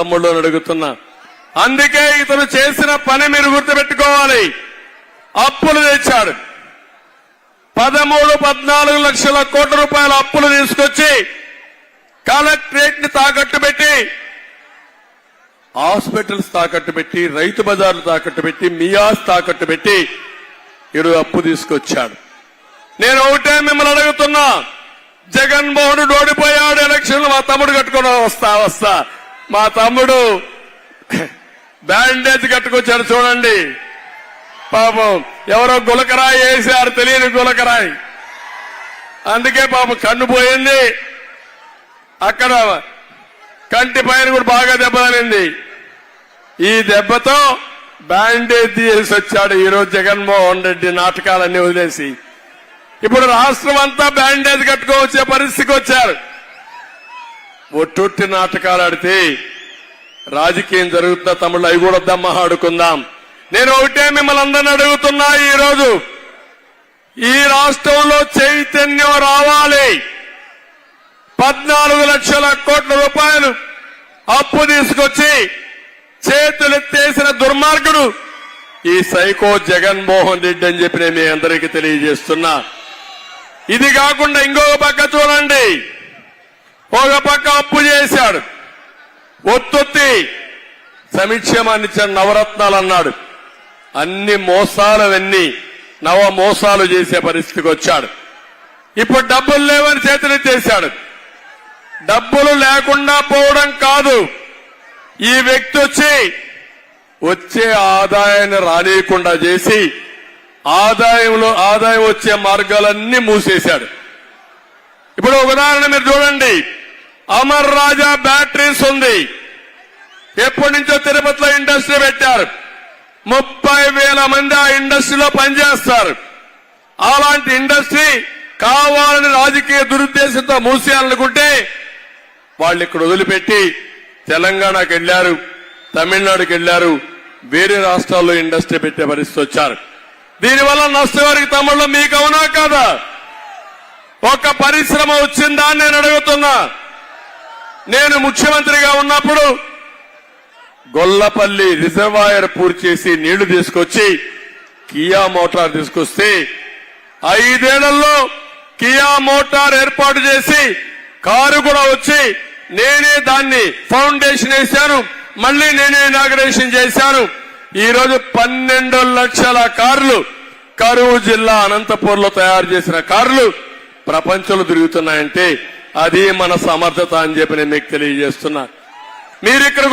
తమ్ముళ్ళు అడుగుతున్నా. అందుకే ఇతను చేసిన పని మీరు గుర్తుపెట్టుకోవాలి. అప్పులు తెచ్చాడు. పదమూడు పద్నాలుగు లక్షల కోట్ల రూపాయల అప్పులు తీసుకొచ్చి కలెక్టరేట్ని తాకట్టు పెట్టి హాస్పిటల్స్ తాకట్టు పెట్టి రైతు బజార్లు తాకట్టు పెట్టి మియాస్ తాకట్టు పెట్టి ఈరోజు అప్పు తీసుకొచ్చాడు. నేను ఒకటే మిమ్మల్ని అడుగుతున్నా. జగన్మోహన్ ఓడిపోయాడు ఎలక్షన్ మా తమ్ముడు కట్టుకుని వస్తా వస్తా. మా తమ్ముడు బ్యాండేజ్ కట్టుకొచ్చాడు చూడండి. పాపం ఎవరో గులకరాయి వేసారు తెలియని గులకరాయి. అందుకే పాపం కన్ను పోయింది. అక్కడ కంటి పైన కూడా బాగా దెబ్బతలింది ఈ దెబ్బతో బ్యాండేజ్ తీసి వచ్చాడు ఈరోజు జగన్మోహన్ రెడ్డి నాటకాలన్నీ వదిలేసి. ఇప్పుడు రాష్ట్రం అంతా బ్యాండేజ్ కట్టుకోవచ్చే పరిస్థితికి వచ్చారు. ఒట్టొట్టి నాటకాలు ఆడితే రాజకీయం జరుగుతున్న తమిళ అవి కూడా దమ్మ ఆడుకుందాం. నేను ఒకటే మిమ్మల్ని అందరిని అడుగుతున్నా ఈరోజు. ఈ రాష్ట్రంలో చైతన్యం రావాలి. పద్నాలుగు లక్షల కోట్ల రూపాయలు అప్పు తీసుకొచ్చి చేతులెత్తేసిన దుర్మార్గుడు ఈ సైకో జగన్మోహన్ రెడ్డి అని చెప్పి నేను మీ అందరికీ తెలియజేస్తున్నా. ఇది కాకుండా ఇంకొక పక్క చూడండి. ఒక పక్క అప్పు చేశాడు. ఒత్తొత్తి సంక్షేమాన్నిచ్చాడు నవరత్నాలు అన్నాడు. అన్ని మోసాలవన్నీ నవ మోసాలు చేసే పరిస్థితికి వచ్చాడు. ఇప్పుడు డబ్బులు లేవని చేతులెత్తేశాడు డబ్బులు లేకుండా పోవడం కాదు. ఈ వ్యక్తి వచ్చి వచ్చే ఆదాయాన్ని రానియకుండా చేసి ఆదాయంలో ఆదాయం వచ్చే మార్గాలన్నీ మూసేశాడు. ఇప్పుడు ఒక ఉదాహరణ మీరు చూడండి. అమర్ రాజా బ్యాటరీస్ ఉంది. ఎప్పటి నుంచో తిరుపతిలో ఇండస్ట్రీ పెట్టారు. ముప్పై వేల మంది ఆ ఇండస్ట్రీలో పనిచేస్తారు. అలాంటి ఇండస్ట్రీ కావాలని రాజకీయ దురుద్దేశంతో మూసేయాలనుకుంటే వాళ్ళు ఇక్కడ వదిలిపెట్టి తెలంగాణకు వెళ్ళారు తమిళనాడుకి వెళ్ళారు వేరే రాష్ట్రాల్లో ఇండస్ట్రీ పెట్టే పరిస్థితి వచ్చారు. దీనివల్ల నష్టవారికి తమ్ముళ్ళు మీకు అవునా కాదా? ఒక పరిశ్రమ వచ్చిందా నేను అడుగుతున్నా. నేను ముఖ్యమంత్రిగా ఉన్నప్పుడు గొల్లపల్లి రిజర్వాయర్ పూర్తి చేసి నీళ్ళు తీసుకొచ్చి కియా మోటార్ తీసుకొస్తే ఐదేళ్ళలో కియా మోటార్ ఏర్పాటు చేసి కారు కూడా వచ్చి నేనే దాన్ని ఫౌండేషన్ వేశాను మళ్ళీ నేనే ఇనాగ్రేషన్ చేశాను. ఈరోజు పన్నెండు లక్షల కార్లు కరువు జిల్లా అనంతపూర్లో తయారు చేసిన కార్లు ప్రపంచంలో తిరుగుతున్నాయంటే అది మన సమర్థత అని చెప్పి నేను మీకు తెలియజేస్తున్నా. మీరు ఇక్కడ